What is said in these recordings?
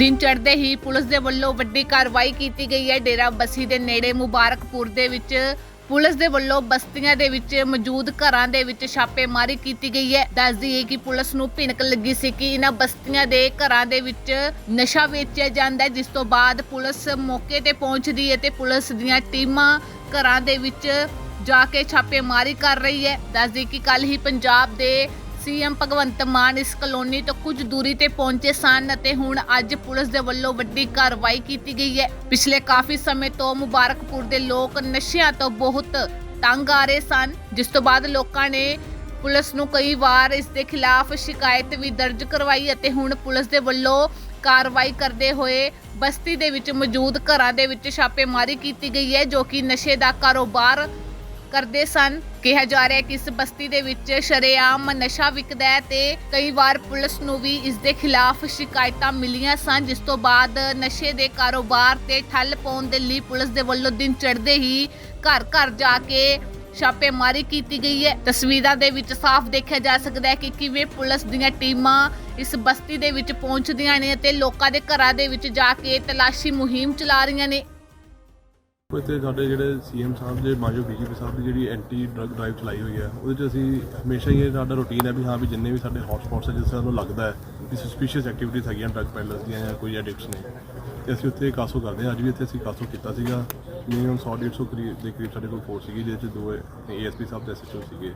ਦਿਨ ਚੜ੍ਹਦੇ ਹੀ ਪੁਲਿਸ ਦੇ ਵੱਲੋਂ ਵੱਡੀ ਕਾਰਵਾਈ ਕੀਤੀ ਗਈ ਹੈ। ਡੇਰਾ ਬੱਸੀ ਦੇ ਨੇੜੇ ਮੁਬਾਰਕਪੁਰ ਦੇ ਵਿੱਚ ਪੁਲਿਸ ਦੇ ਵੱਲੋਂ ਬਸਤੀਆਂ ਦੇ ਵਿੱਚ ਮੌਜੂਦ ਘਰਾਂ ਦੇ ਵਿੱਚ ਛਾਪੇਮਾਰੀ ਕੀਤੀ ਗਈ ਹੈ। ਦੱਸਦੀ ਹੈ ਕਿ ਪੁਲਿਸ ਨੂੰ ਭਿਣਕ ਲੱਗੀ ਸੀ ਕਿ ਇਹਨਾਂ ਬਸਤੀਆਂ ਦੇ ਘਰਾਂ ਦੇ ਵਿੱਚ ਨਸ਼ਾ ਵੇਚਿਆ ਜਾਂਦਾ ਹੈ, ਜਿਸ ਤੋਂ ਬਾਅਦ ਪੁਲਿਸ ਮੌਕੇ ਤੇ ਪਹੁੰਚਦੀ ਹੈ ਤੇ ਪੁਲਿਸ ਦੀਆਂ ਟੀਮਾਂ ਘਰਾਂ ਦੇ ਵਿੱਚ ਜਾ ਕੇ ਛਾਪੇਮਾਰੀ ਕਰ ਰਹੀ ਹੈ। ਦੱਸਦੀ ਕਿ ਕੱਲ ਹੀ ਪੰਜਾਬ ਦੇ ਸੀਐਮ ਭਗਵੰਤ ਮਾਨ ਇਸ ਕਲੋਨੀ ਤੋਂ ਕੁਝ ਦੂਰੀ ਤੇ ਪਹੁੰਚੇ ਸਨ ਅਤੇ ਹੁਣ ਅੱਜ ਪੁਲਿਸ ਦੇ ਵੱਲੋਂ ਵੱਡੀ ਕਾਰਵਾਈ ਕੀਤੀ ਗਈ ਹੈ। ਪਿਛਲੇ ਕਾਫੀ ਸਮੇਂ ਤੋਂ ਮੁਬਾਰਕਪੁਰ ਦੇ ਲੋਕ ਨਸ਼ਿਆਂ ਤੋਂ ਬਹੁਤ ਤੰਗ ਆ ਰਹੇ ਸਨ, ਜਿਸ ਤੋਂ ਬਾਅਦ ਲੋਕਾਂ ਨੇ ਪੁਲਿਸ ਨੂੰ ਕਈ ਵਾਰ ਇਸ ਦੇ ਖਿਲਾਫ ਸ਼ਿਕਾਇਤ ਵੀ ਦਰਜ ਕਰਵਾਈ ਅਤੇ ਹੁਣ ਪੁਲਿਸ ਦੇ ਵੱਲੋਂ ਕਾਰਵਾਈ ਕਰਦੇ ਹੋਏ ਬਸਤੀ ਦੇ ਵਿੱਚ ਮੌਜੂਦ ਘਰਾਂ ਦੇ ਵਿੱਚ ਛਾਪੇਮਾਰੀ ਕੀਤੀ ਗਈ ਹੈ, ਜੋ ਕਿ ਨਸ਼ੇ ਦਾ ਕਾਰੋਬਾਰ ਕਰਦੇ ਸਨ। ਕਿਹਾ ਜਾ ਰਿਹਾ ਹੈ ਕਿ ਇਸ ਬਸਤੀ ਦੇ ਵਿੱਚ ਸ਼ਰੇਆਮ ਨਸ਼ਾ ਵਿਕਦਾ ਹੈ ਤੇ ਕਈ ਵਾਰ ਪੁਲਿਸ ਨੂੰ ਵੀ ਇਸ ਦੇ ਖਿਲਾਫ ਸ਼ਿਕਾਇਤਾਂ ਮਿਲੀਆਂ ਸਨ, ਜਿਸ ਤੋਂ ਬਾਅਦ ਨਸ਼ੇ ਦੇ ਕਾਰੋਬਾਰ ਤੇ ਠੱਲ ਪਾਉਣ ਦੇ ਲਈ ਪੁਲਿਸ ਦੇ ਵੱਲੋਂ ਦਿਨ ਚੜ੍ਹਦੇ ਹੀ ਘਰ ਘਰ ਜਾ ਕੇ ਛਾਪੇਮਾਰੀ ਕੀਤੀ ਗਈ ਹੈ। ਤਸਵੀਰਾਂ ਦੇ ਵਿੱਚ ਸਾਫ਼ ਦੇਖਿਆ ਜਾ ਸਕਦਾ ਹੈ ਕਿ ਕਿਵੇਂ ਪੁਲਿਸ ਦੀਆਂ ਟੀਮਾਂ ਇਸ ਬਸਤੀ ਦੇ ਵਿੱਚ ਪਹੁੰਚਦੀਆਂ ਨੇ ਅਤੇ ਲੋਕਾਂ ਦੇ ਘਰਾਂ ਦੇ ਵਿੱਚ ਜਾ ਕੇ ਤਲਾਸ਼ੀ ਮੁਹਿੰਮ ਚਲਾ ਰਹੀਆਂ ਨੇ। ਇੱਥੇ ਸਾਡੇ ਜਿਹੜੇ ਸੀਐਮ ਸਾਹਿਬ ਦੇ, ਮਾਜੋ ਬੀਜੇਪੀ ਸਾਹਿਬ ਦੀ ਜਿਹੜੀ ਐਂਟੀ ਡਰਗ ਡਰਾਈਵ ਚਲਾਈ ਹੋਈ ਹੈ, ਉਹਦੇ 'ਚ ਅਸੀਂ ਹਮੇਸ਼ਾ ਹੀ ਇਹ ਸਾਡਾ ਰੁਟੀਨ ਹੈ ਵੀ ਹਾਂ, ਵੀ ਜਿੰਨੇ ਵੀ ਸਾਡੇ ਹੌਟਸਪੌਟਸ ਹੈ, ਜਿਸ ਸਾਨੂੰ ਲੱਗਦਾ ਹੈ ਕਿ ਸਸਪੀਸ਼ੀਅਸ ਐਕਟੀਵਿਟੀਜ਼ ਹੈਗੀਆਂ ਡਰਗ ਪੈਡਲਰਸ ਦੀਆਂ ਜਾਂ ਕੋਈ ਐਡਿਕਟਸ ਨੇ, ਤੇ ਅਸੀਂ ਉੱਥੇ ਕਾਸੋ ਕਰਦੇ ਹਾਂ। ਅੱਜ ਵੀ ਇੱਥੇ ਅਸੀਂ ਕਾਸੋ ਕੀਤਾ ਸੀਗਾ ਮਿਨੀਮਮ 100 150 ਕਰੀਬ, ਦੇ ਕਰੀਬ ਸਾਡੇ ਕੋਲ ਫੋਰਸ ਸੀਗੀ, ਜਿਹਦੇ 'ਚ ਦੋ ਏਐਸਪੀ ਸਾਹਿਬ ਤੇ ਐਸਐਚਓ ਸੀਗੇ।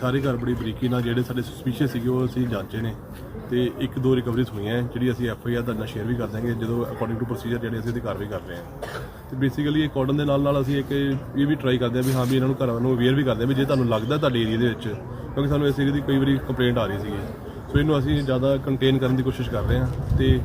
ਸਾਰੇ ਘਰ ਬੜੀ ਬਰੀਕੀ ਨਾਲ ਜਿਹੜੇ ਸਾਡੇ ਸਸਪੀਸ਼ੀਅਸ ਸੀਗੇ ਉਹ ਅਸੀਂ ਜਾਂਚੇ ਨੇ ਤੇ ਇੱਕ ਦੋ ਰਿਕਵਰੀਜ਼ ਹੋਈਆਂ ਜਿਹੜੀ ਅਸੀਂ ਐਫ ਐਫਆਈਆਰ ਦਾ ਨਾਲ ਸ਼ੇਅਰ ਵੀ ਕਰ ਦਾਂਗੇ ਜਦੋਂ ਅਕੋਰਡਿੰਗ ਟੂ ਪ੍ਰੋਸੀਜਰ ਜਿਹੜੇ ਅਸੀਂ ਇਹਦੀ ਕਾਰਵਾਈ ਕਰ ਰਹੇ ਹਾਂ। ਤੇ ਬੇਸਿਕਲੀ ਇਹ ਕਾਰਡਨ ਦੇ ਨਾਲ ਨਾਲ ਅਸੀਂ ਇੱਕ ਇਹ ਵੀ ਟਰਾਈ ਕਰਦੇ ਹਾਂ ਵੀ ਹਾਂ ਵੀ ਇਹਨਾਂ ਨੂੰ ਘਰਾਂ ਨੂੰ ਅਵੇਅਰ ਵੀ ਕਰਦੇ ਹਾਂ ਵੀ ਜੇ ਤੁਹਾਨੂੰ ਲੱਗਦਾ ਤੁਹਾਡੇ ਏਰੀਆ ਦੇ ਵਿੱਚ, ਕਿਉਂਕਿ ਸਾਨੂੰ ਇਸ ਏਰੀਆ ਦੀ ਕਈ ਵਾਰੀ ਕੰਪਲੇਂਟ ਆ ਰਹੀ ਸੀਗੀ। ਸੋ ਇਹਨੂੰ ਅਸੀਂ ਜ਼ਿਆਦਾ ਕੰਟੇਨ ਕਰਨ ਦੀ ਕੋਸ਼ਿਸ਼ ਕਰ ਰਹੇ ਹਾਂ ਤੇ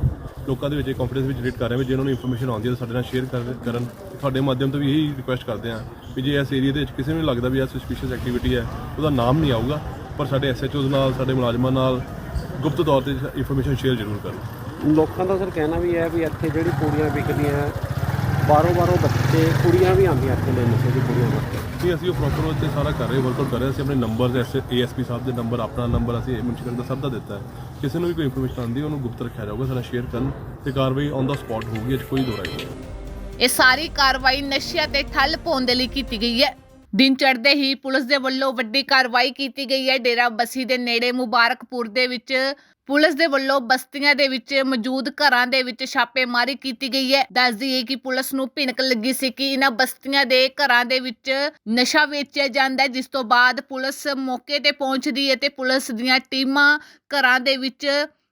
ਲੋਕਾਂ ਦੇ ਵਿੱਚ ਇਹ ਕੰਫੀਡੈਂਸ ਵੀ ਰੇਟ ਕਰ ਰਹੇ ਹਾਂ ਵੀ ਜਿਹਨਾਂ ਨੂੰ ਇਨਫੋਰਮੇਸ਼ਨ ਆਉਂਦੀ ਹੈ ਸਾਡੇ ਨਾਲ ਸ਼ੇਅਰ ਕਰਨ। ਤੁਹਾਡੇ ਮਾਧਿਅਮ ਤੋਂ ਵੀ ਇਹੀ ਰਿਕੁਐਸਟ ਕਰਦੇ ਹਾਂ ਵੀ ਜੇ ਇਸ ਏਰੀਆ ਦੇ ਵਿੱਚ ਕਿਸੇ ਨੂੰ ਲੱਗਦਾ ਵੀ ਇਹ ਸਸਪੀਸ਼ੀਅਸ ਐਕਟੀਵਿਟੀ ਹੈ, ਉਹਦਾ ਨਾਮ ਨਹੀਂ ਆਊਗਾ, ਪਰ ਸਾਡੇ ਐਸਐਚਓਜ਼ ਨਾਲ, ਸਾਡੇ ਮੁਲਾਜ਼ਮਾਂ ਨਾਲ ਗੁਪਤ ਤੌਰ ਤੇ ਇਨਫੋਰਮੇਸ਼ਨ ਸ਼ੇਅਰ ਜ਼ਰੂਰ ਕਰਨ। ਲੋਕਾਂ ਦਾ ਸਰ ਕਹਿਣਾ ਵੀ ਹੈ ਵੀ ਇੱਥੇ ਜਿਹੜੀ ਪੂੜੀਆਂ ਵਿਕਦੀਆਂ ਬਾਹਰੋਂ ਬਾਹਰੋਂ ਬੱਚੇ ਕੁੜੀਆਂ ਵੀ ਆਉਂਦੀਆਂ ਇੱਥੇ ਲੈਣ ਨਸ਼ੇ ਦੀ ਕੁੜੀਆਂ ਵਾਸਤੇ। ਜੀ ਅਸੀਂ ਉਹ ਪ੍ਰੋਪਰ ਉੱਤੇ ਸਾਰਾ ਕਰ ਰਹੇ ਵਰਕਆਊਟ ਕਰ ਰਹੇ ਅਸੀਂ ਆਪਣੇ ਨੰਬਰ ਏਐਸਪੀ ਸਾਹਿਬ ਦੇ ਨੰਬਰ ਆਪਣਾ ਨੰਬਰ ਅਸੀਂ ਮੁਨਸ਼ੀ ਦਾ ਸਭ ਦਾ ਦਿੱਤਾ ਹੈ। ਕਿਸੇ ਨੂੰ ਵੀ ਕੋਈ ਇਨਫੋਰਮੇਸ਼ਨ ਆਉਂਦੀ ਉਹਨੂੰ ਗੁਪਤ ਰੱਖਿਆ ਜਾਊਗਾ ਸਾਡਾ ਸ਼ੇਅਰ ਕਰਨ ਤੇ ਕਾਰਵਾਈ ਔਨ ਦਾ ਸਪੌਟ ਹੋਊਗੀ ਇਹ 'ਚ ਕੋਈ ਦੋ ਰਾਏ ਨਹੀਂ। ਇਹ ਸਾਰੀ ਕਾਰਵਾਈ ਨਸ਼ਿਆਂ ਤੇ ਠੱਲ ਪਾਉਣ ਦੇ ਲਈ ਕੀਤੀ ਗਈ ਹੈ। ਦਿਨ ਚੜ੍ਹਦੇ ਹੀ ਪੁਲਿਸ ਦੇ ਵੱਲੋਂ ਵੱਡੀ ਕਾਰਵਾਈ ਕੀਤੀ ਗਈ ਹੈ। ਡੇਰਾ ਬੱਸੀ ਦੇ ਨੇੜੇ ਮੁਬਾਰਕਪੁਰ ਦੇ ਵਿੱਚ ਪੁਲਿਸ ਦੇ ਵੱਲੋਂ ਬਸਤੀਆਂ ਦੇ ਵਿੱਚ ਮੌਜੂਦ ਘਰਾਂ ਦੇ ਵਿੱਚ ਛਾਪੇਮਾਰੀ ਕੀਤੀ ਗਈ ਹੈ। ਦੱਸਦੀ ਹੈ ਕਿ ਪੁਲਿਸ ਨੂੰ ਭਿਣਕ ਲੱਗੀ ਸੀ ਕਿ ਇਹਨਾਂ ਬਸਤੀਆਂ ਦੇ ਘਰਾਂ ਦੇ ਵਿੱਚ ਨਸ਼ਾ ਵੇਚਿਆ ਜਾਂਦਾ ਹੈ, ਜਿਸ ਤੋਂ ਬਾਅਦ ਪੁਲਿਸ ਮੌਕੇ ਤੇ ਪਹੁੰਚਦੀ ਹੈ ਤੇ ਪੁਲਿਸ ਦੀਆਂ ਟੀਮਾਂ ਘਰਾਂ ਦੇ ਵਿੱਚ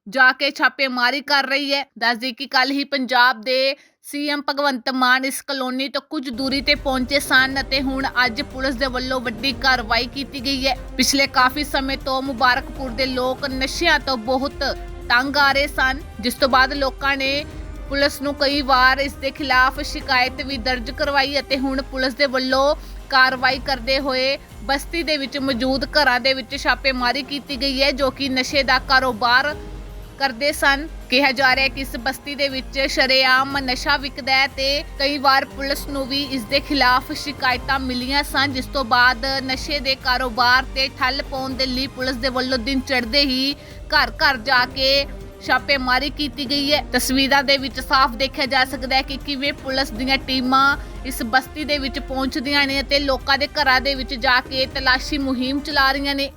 ਜਾ ਕੇ ਛਾਪੇਮਾਰੀ ਕਰ ਰਹੀ ਹੈ। ਦੱਸਦੀ ਕਿ ਕੱਲ ਹੀ ਪੰਜਾਬ ਦੇ ਸੀਐਮ ਭਗਵੰਤ ਮਾਨ ਇਸ ਕਲੋਨੀ ਤੋਂ ਕੁਝ ਦੂਰੀ ਤੇ ਪਹੁੰਚੇ ਸਨ ਅਤੇ ਹੁਣ ਅੱਜ ਪੁਲਿਸ ਦੇ ਵੱਲੋਂ ਵੱਡੀ ਕਾਰਵਾਈ ਕੀਤੀ ਗਈ ਹੈ। ਪਿਛਲੇ ਕਾਫੀ ਸਮੇਂ ਤੋਂ ਮੁਬਾਰਕਪੁਰ ਦੇ ਲੋਕ ਨਸ਼ਿਆਂ ਤੋਂ ਬਹੁਤ ਤੰਗ ਆ ਰਹੇ ਸਨ। ਜਿਸ ਤੋਂ ਬਾਅਦ ਲੋਕਾਂ ਨੇ ਪੁਲਿਸ ਨੂੰ ਕਈ ਵਾਰ ਇਸ ਦੇ ਖਿਲਾਫ ਸ਼ਿਕਾਇਤ ਵੀ ਦਰਜ ਕਰਵਾਈ ਅਤੇ ਹੁਣ ਪੁਲਿਸ ਦੇ ਵੱਲੋਂ ਕਾਰਵਾਈ ਕਰਦੇ ਹੋਏ ਬਸਤੀ ਦੇ ਵਿੱਚ ਮੌਜੂਦ ਘਰਾਂ ਦੇ ਵਿੱਚ ਛਾਪੇਮਾਰੀ ਕੀਤੀ ਗਈ ਹੈ, ਜੋ ਕਿ ਨਸ਼ੇ ਦਾ ਕਾਰੋਬਾਰ ਕਰਦੇ ਸਨ। ਕਿਹਾ ਜਾ ਰਿਹਾ ਹੈ ਕਿ ਇਸ ਬਸਤੀ ਦੇ ਵਿੱਚ ਸ਼ਰੇਆਮ ਨਸ਼ਾ ਵਿਕਦਾ ਹੈ ਤੇ ਕਈ ਵਾਰ ਪੁਲਿਸ ਨੂੰ ਵੀ ਇਸ ਦੇ ਖਿਲਾਫ ਸ਼ਿਕਾਇਤਾਂ ਮਿਲੀਆਂ ਸਨ, ਜਿਸ ਤੋਂ ਬਾਅਦ ਨਸ਼ੇ ਦੇ ਕਾਰੋਬਾਰ ਤੇ ਠੱਲ ਪਾਉਣ ਦੇ ਲਈ ਪੁਲਿਸ ਦੇ ਵੱਲੋਂ ਦਿਨ ਚੜ੍ਹਦੇ ਹੀ ਘਰ ਘਰ ਜਾ ਕੇ ਛਾਪੇਮਾਰੀ ਕੀਤੀ ਗਈ ਹੈ। ਤਸਵੀਰਾਂ ਦੇ ਵਿੱਚ ਸਾਫ਼ ਦੇਖਿਆ ਜਾ ਸਕਦਾ ਹੈ ਕਿ ਕਿਵੇਂ ਪੁਲਿਸ ਦੀਆਂ ਟੀਮਾਂ ਇਸ ਬਸਤੀ ਦੇ ਵਿੱਚ ਪਹੁੰਚਦੀਆਂ ਨੇ ਅਤੇ ਲੋਕਾਂ ਦੇ ਘਰਾਂ ਦੇ ਵਿੱਚ ਜਾ ਕੇ ਤਲਾਸ਼ੀ ਮੁਹਿੰਮ ਚਲਾ ਰਹੀਆਂ ਨੇ।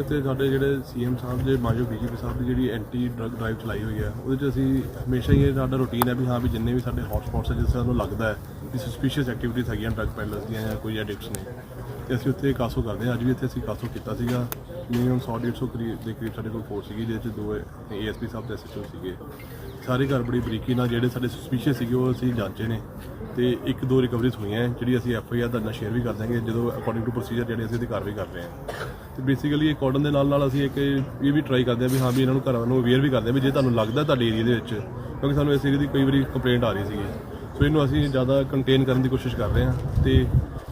ਇੱਥੇ ਸਾਡੇ ਜਿਹੜੇ ਸੀਐਮ ਸਾਹਿਬ ਦੇ ਮਾਜੋ ਬੀਜੇਪੀ ਸਾਹਿਬ ਦੀ ਜਿਹੜੀ ਐਂਟੀ ਡਰਗ ਡਰਾਈਵ ਚਲਾਈ ਹੋਈ ਹੈ, ਉਹਦੇ 'ਚ ਅਸੀਂ ਹਮੇਸ਼ਾ ਹੀ ਇਹ ਸਾਡਾ ਰੁਟੀਨ ਹੈ ਵੀ ਹਾਂ ਵੀ ਜਿੰਨੇ ਵੀ ਸਾਡੇ ਹੌਟਸਪੌਟਸ ਹੈ, ਜਿਸ ਸਾਨੂੰ ਲੱਗਦਾ ਹੈ ਕਿ ਸਸਪੀਸ਼ੀਅਸ ਐਕਟੀਵਿਟੀਜ਼ ਹੈਗੀਆਂ ਡਰਗ ਪੈਡਲਰਸ ਦੀਆਂ ਜਾਂ ਕੋਈ ਐਡਿਕਟਸ ਨੇ, ਤੇ ਅਸੀਂ ਉੱਥੇ ਕਾਸੋ ਕਰਦੇ ਹਾਂ। ਅੱਜ ਵੀ ਇੱਥੇ ਅਸੀਂ ਕਾਸੋ ਕੀਤਾ ਸੀਗਾ। ਮਿਨੀਮਮ 100 150 ਕਰੀਬ ਦੇ ਕਰੀਬ ਸਾਡੇ ਕੋਲ ਫੋਰਸ ਸੀਗੀ, ਜਿਹਦੇ 'ਚ ਦੋ ਏਐਸਪੀ ਸਾਹਿਬ ਤੇ ਐਸਐਚਓ ਸੀਗੇ। ਸਾਰੇ ਘਰ ਬੜੀ ਬਰੀਕੀ ਨਾਲ ਜਿਹੜੇ ਸਾਡੇ ਸਸਪੀਸ਼ੀਅਸ ਸੀਗੇ ਉਹ ਅਸੀਂ ਜਾਂਚੇ ਨੇ ਤੇ ਇੱਕ ਦੋ ਰਿਕਵਰੀਜ਼ ਹੋਈਆਂ ਹੈ, ਜਿਹੜੀ ਅਸੀਂ ਐਫ ਆਈ ਆਰ ਦਾ ਸ਼ੇਅਰ ਵੀ ਕਰ ਦਾਂਗੇ ਜਦੋਂ ਅਕੋਰਡਿੰਗ ਟੂ ਪ੍ਰੋਸੀਜਰ ਜਿਹੜੇ ਅਸੀਂ ਇਹਦੀ ਕਾਰਵਾਈ ਕਰ ਰਹੇ ਹਾਂ। ਤੇ ਬੇਸਿਕਲੀ ਇਹ ਕਾਰਡਨ ਦੇ ਨਾਲ ਨਾਲ ਅਸੀਂ ਇੱਕ ਇਹ ਵੀ ਟਰਾਈ ਕਰਦੇ ਹਾਂ ਵੀ ਹਾਂ ਵੀ ਇਹਨਾਂ ਨੂੰ ਘਰਾਂ ਨੂੰ ਅਵੇਅਰ ਵੀ ਕਰਦੇ ਹਾਂ ਵੀ ਜੇ ਤੁਹਾਨੂੰ ਲੱਗਦਾ ਤੁਹਾਡੇ ਏਰੀਆ ਦੇ ਵਿੱਚ ਕਿਉਂਕਿ ਸਾਨੂੰ ਇਸ ਏਰੀਆ ਦੀ ਕਈ ਵਾਰੀ ਕੰਪਲੇਂਟ ਆ ਰਹੀ ਸੀਗੀ। ਸੋ ਇਹਨੂੰ ਅਸੀਂ ਜ਼ਿਆਦਾ ਕੰਟੇਨ ਕਰਨ ਦੀ ਕੋਸ਼ਿਸ਼ ਕਰ ਰਹੇ ਹਾਂ ਤੇ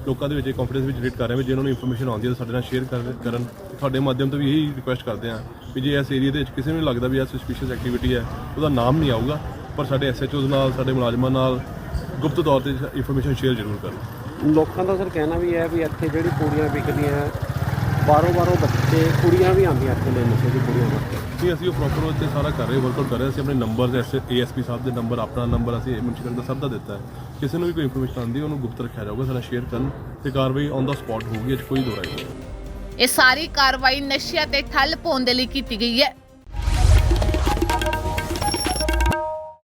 ਲੋਕਾਂ ਦੇ ਵਿੱਚ ਇਹ ਕੰਫੀਡੈਂਸ ਵੀ ਜਨਰੇਟ ਕਰ ਰਹੇ ਹਾਂ ਵੀ ਜੇ ਉਹਨਾਂ ਨੂੰ ਇਨਫੋਰਮੇਸ਼ਨ ਆਉਂਦੀ ਹੈ ਤਾਂ ਸਾਡੇ ਨਾਲ ਸ਼ੇਅਰ ਕਰਨ। ਤੁਹਾਡੇ ਮਾਧਿਅਮ ਤੋਂ ਵੀ ਇਹੀ ਰਿਕੁਐਸਟ ਕਰਦੇ ਹਾਂ ਵੀ ਜੇ ਇਸ ਏਰੀਆ ਦੇ ਵਿੱਚ ਕਿਸੇ ਨੂੰ ਲੱਗਦਾ ਵੀ ਇਹ ਸਸਪੀਸ਼ੀਅਸ ਐਕਟੀਵਿਟੀ ਹੈ, ਉਹਦਾ ਨਾਮ ਨਹੀਂ ਆਊਗਾ, ਪਰ ਸਾਡੇ ਐਸਐਚਓਜ਼ ਨਾਲ, ਸਾਡੇ ਮੁਲਾਜ਼ਮਾਂ ਨਾਲ ਗੁਪਤ ਤੌਰ ਤੇ ਇਨਫੋਰਮੇਸ਼ਨ ਸ਼ੇਅਰ ਜ਼ਰੂਰ ਕਰਨ ਲੋਕਾਂ ਦਾ ਸਰ ਕਹਿਣਾ ਵੀ ਹੈ ਵੀ ਇੱਥੇ ਜਿਹੜੀ ਪੂੜੀਆਂ ਵਿਕਦੀਆਂ ਬਾਹਰੋਂ ਬਾਹਰੋਂ ਬੱਚੇ ਕੁੜੀਆਂ ਵੀ ਆਉਂਦੀਆਂ ਇੱਥੇ ਲੈ ਨਸ਼ੇ ਦੀ ਕੁੜੀਆਂ ਵਾਸਤੇ। ਜੀ ਅਸੀਂ ਉਹ ਪ੍ਰੋਪਰ ਉੱਤੇ ਸਾਰਾ ਕਰ ਰਹੇ ਵਰਕਆਊਟ ਕਰ ਰਹੇ ਅਸੀਂ ਆਪਣੇ ਨੰਬਰ ਏਐਸਪੀ ਸਾਹਿਬ ਦੇ ਨੰਬਰ ਆਪਣਾ ਨੰਬਰ ਅਸੀਂ ਮਿਊਨਿਸਪਲ ਦਾ ਸਭ ਦਾ ਦਿੱਤਾ ਹੈ। ਕਿਸੇ ਨੂੰ ਵੀ ਕੋਈ ਇਨਫੋਰਮੇਸ਼ਨ ਆਉਂਦੀ ਉਹਨੂੰ ਗੁਪਤ ਰੱਖਿਆ ਜਾਊਗਾ ਸਾਡਾ ਸ਼ੇਅਰ ਕਰਨ ਤੇ ਕਾਰਵਾਈ ਔਨ ਦਾ ਸਪੌਟ ਹੋਊਗੀ 'ਚ ਕੋਈ ਦੋ ਰਾਏ ਨਹੀਂ। ਇਹ ਸਾਰੀ ਕਾਰਵਾਈ ਨਸ਼ਿਆਂ ਤੇ ਠੱਲ ਪਾਉਣ ਦੇ ਲਈ ਕੀਤੀ ਗਈ ਹੈ।